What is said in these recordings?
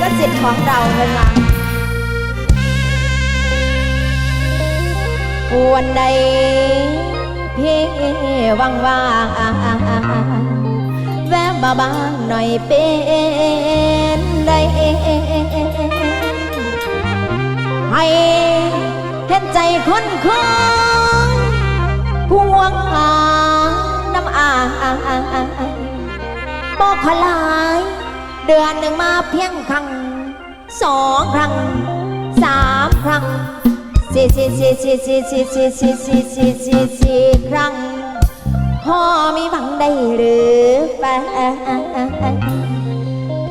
ก็สิทธิ์ของเราเป็นหลังกวนใดพี่ว่างว่างแวะมาบ้างหน่อยเป็นใดให้เห็นใจคนคุ้ผู้หวงหาน้ำอาบอกขลาย เดือนหนึ่งมาเพียงครั้งสองครั้งสามครั้งสี่สี่สี่สี่สี่สี่สี่สี่สี่สี่สี่สี่ครั้งพ่อมีฟังได้หรือเปล่า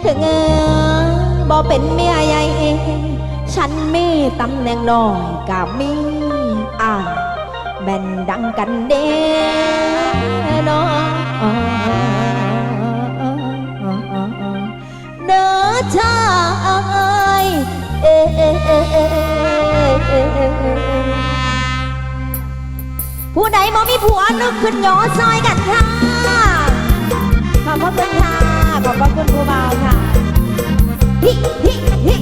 ถึงเออบอเป็นเมียใหญ่ฉันมีตำแหน่งน้อยกับมีอ่าแบ่นดังกันเด้อน้อง เนื้อชาอายเอผู้ใดมอมีผัวนึกขึ้นหยอซอยกันค่ะ ขอบพระคุณค่ะ ขอบพระคุณผู้เบาค่ะฮิฮิฮิ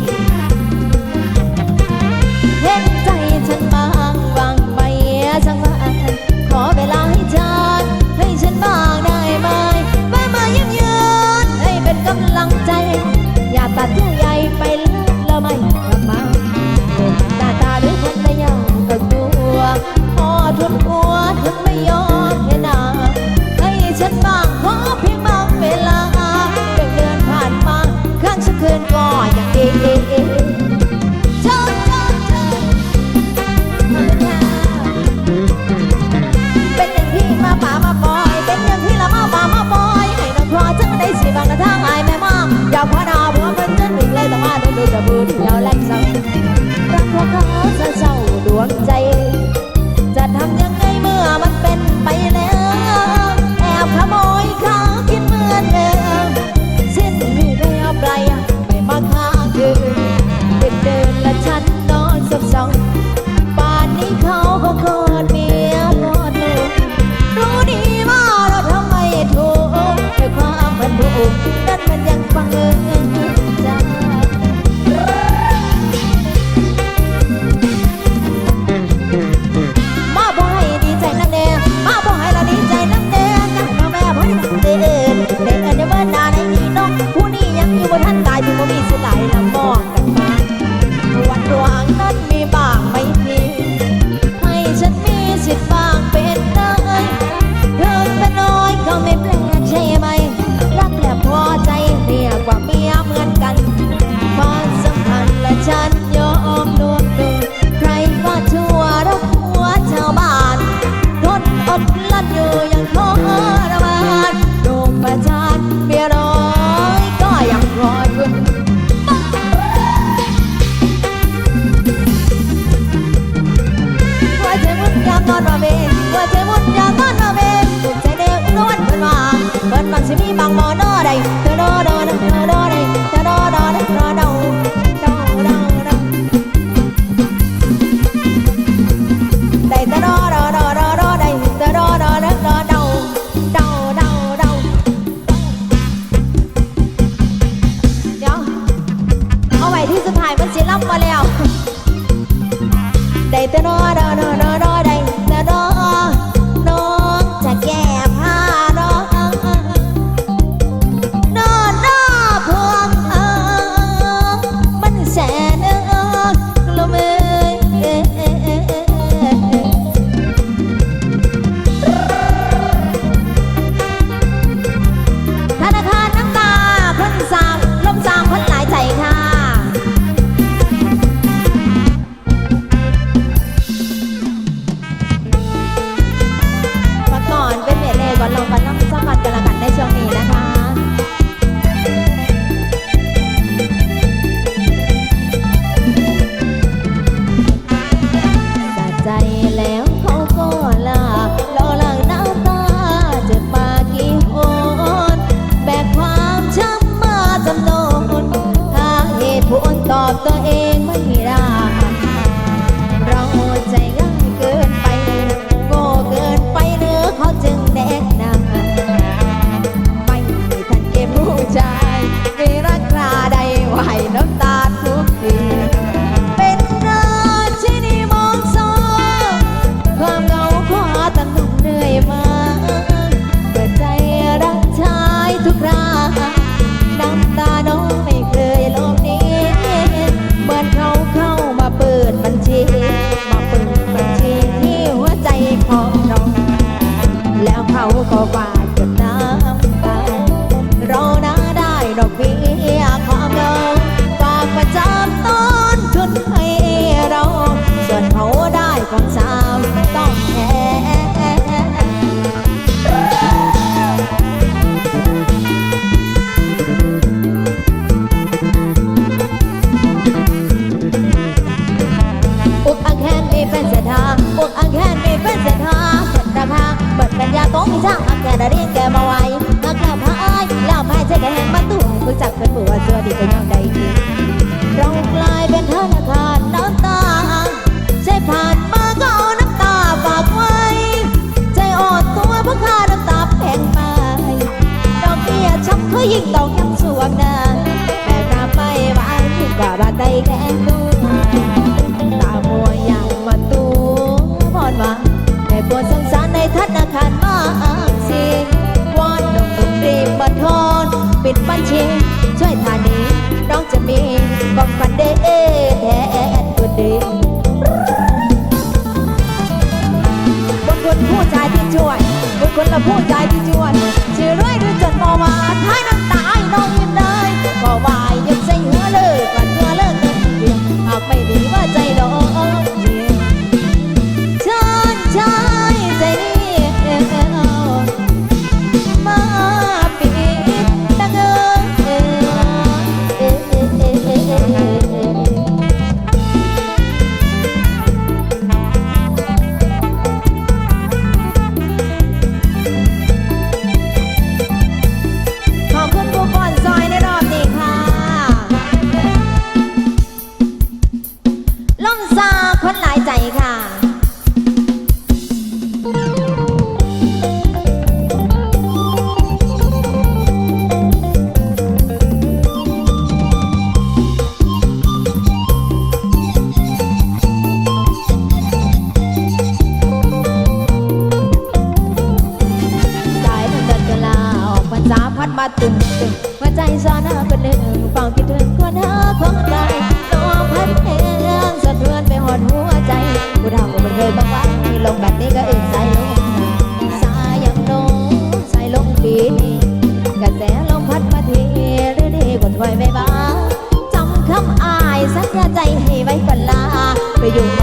ทางพวกอังแคนมีเป็นเส้นทางเป็นราคาเปิดปัญญาต้องมีช่างอังแคนเรียนแกมาไว้นักแล้วพายแล้วพายใช้แกแหงมาตู้ผู้จักเป็นบัวเสือดีก็ยังใด้ดีเรากลายเป็นธนาคารน้ำตาใช้ผ่านมาก็เอาน้ำตาฝากไว้ใจอ่อนตัวเพราะค่าน้ำตาแพงไปดอกเบี้ยช้ำเธอยิ่งตอกย้ำสวงหนาแต่ตาไปว่ายิ่กว่าบาดใดแกดู ปวดสงสารในธนาคารมากสิวอนหนุ่มรีบมาทอนปิดบัญชีช่วยทานี้น้องจะมีกองฟันเดแทนก็ดีบุคคลผู้ชายที่ช่วยบุคคลผู้ชายที่ช่วย 赞一个。yo.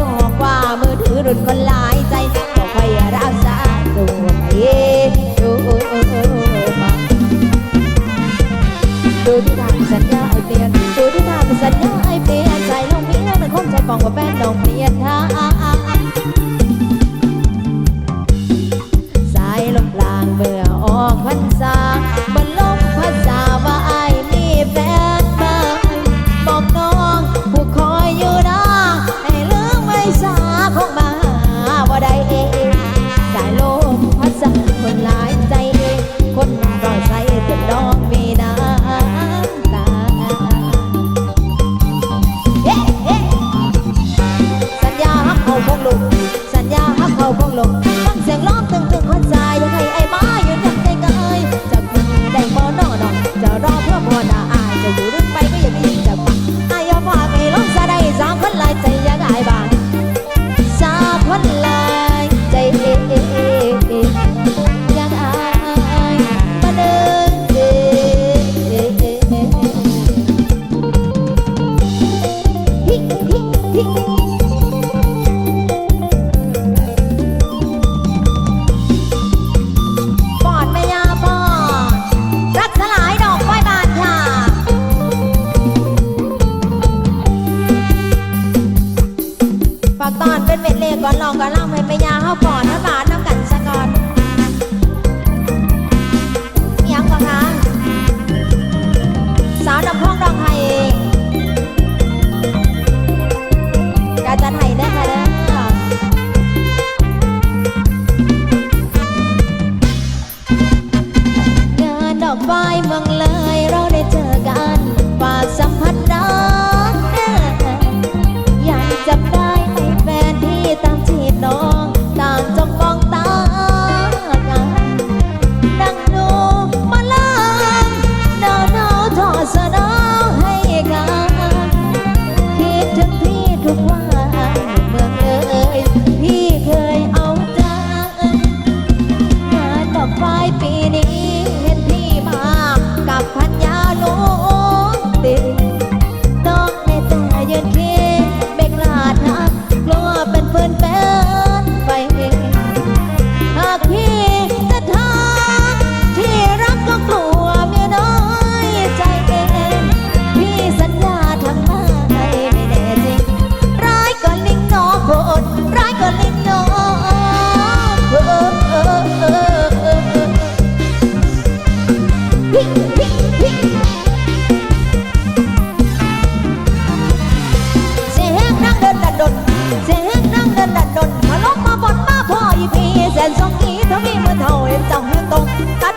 บอกว่ามือถือรุ่นคนลา solo. ากตอนเป็นเม็ดเล็กก่อนน้องก็ล่องเป็นไปยาเฮาปอนนบาทน้ำกันซะก่อนยังก่อนคะสาวดำพองรองไห้องกาจันไห้ได้ค่ะเด้อเดินดอกไม้เมืองเลยเราได้เจอกัน นดันดนมาลบมาบนมาพ่ออีพีแสนสองอีทวีเมื่อเท่าเห็นจังเฮืนตรงตัด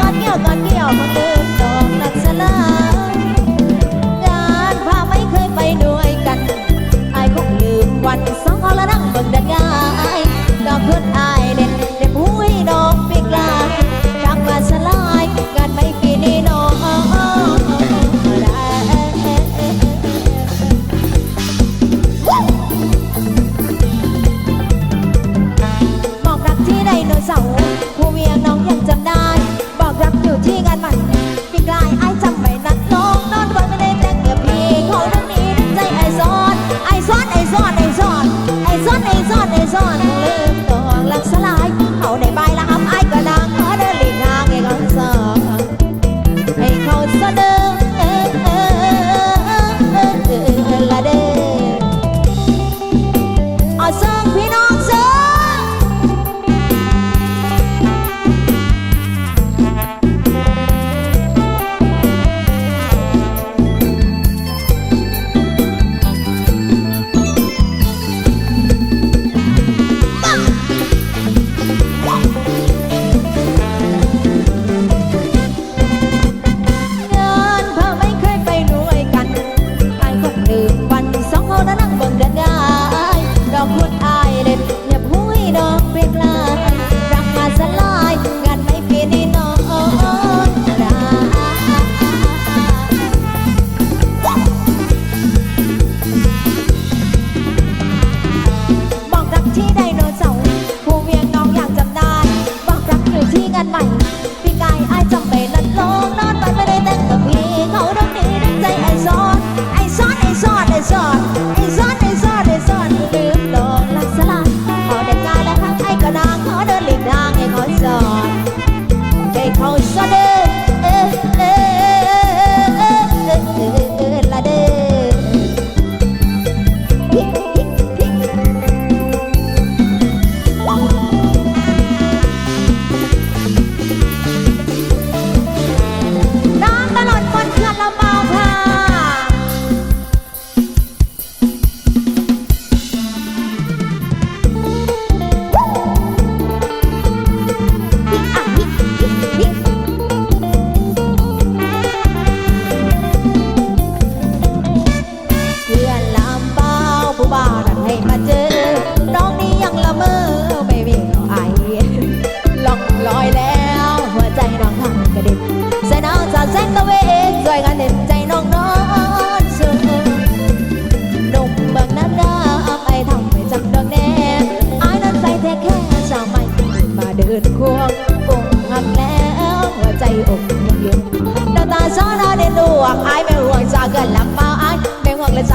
关掉，关掉，关掉。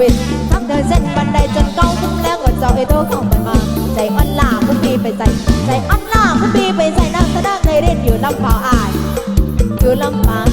วิตทำเดินเส้นบันไดจนเกาทุ่มแล้วก็จอไอโตเข้ามันมา ใจอ่อนหล่าคุณปีไปใส่ ใจอ่อนหล่าคุณปีไปใส่นักแสดงในเล่นอยู่ลำพาอาย อยู่ลำพาง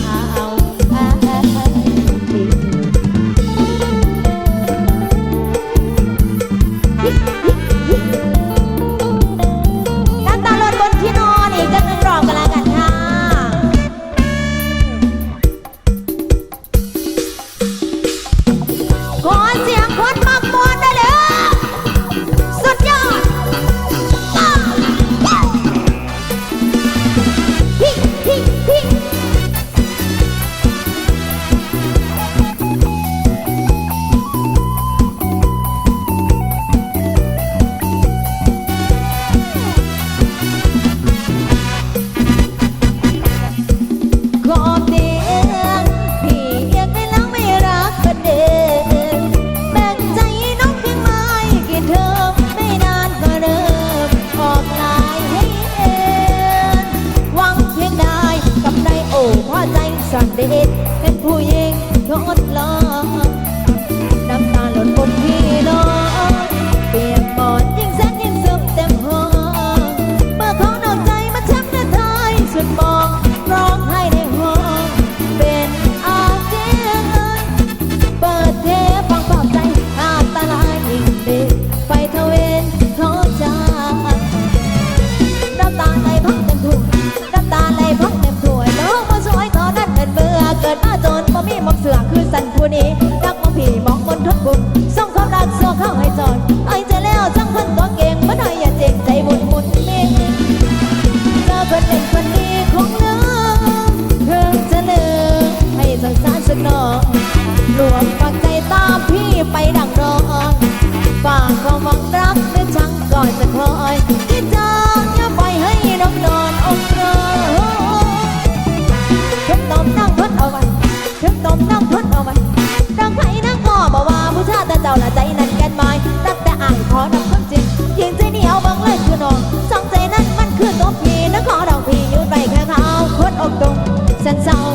Cảm.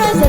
ด